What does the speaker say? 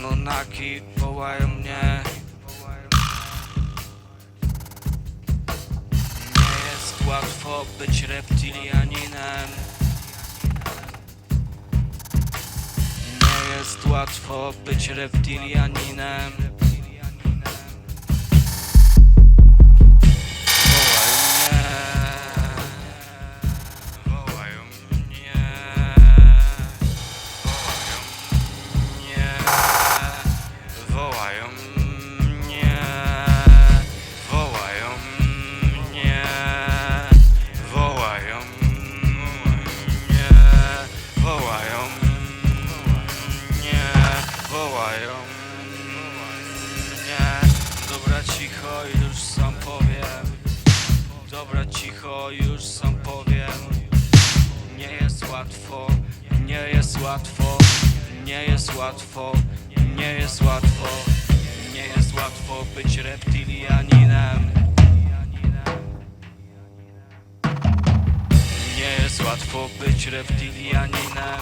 Anunnaki wołają mnie. Nie jest łatwo być reptilianinem. Nie jest łatwo być reptilianinem cicho już sam powiem. Dobra cicho już sam powiem. Nie jest łatwo Nie jest łatwo Nie jest łatwo Nie jest łatwo. Nie jest łatwo być reptilianinem. Nie jest łatwo być reptilianinem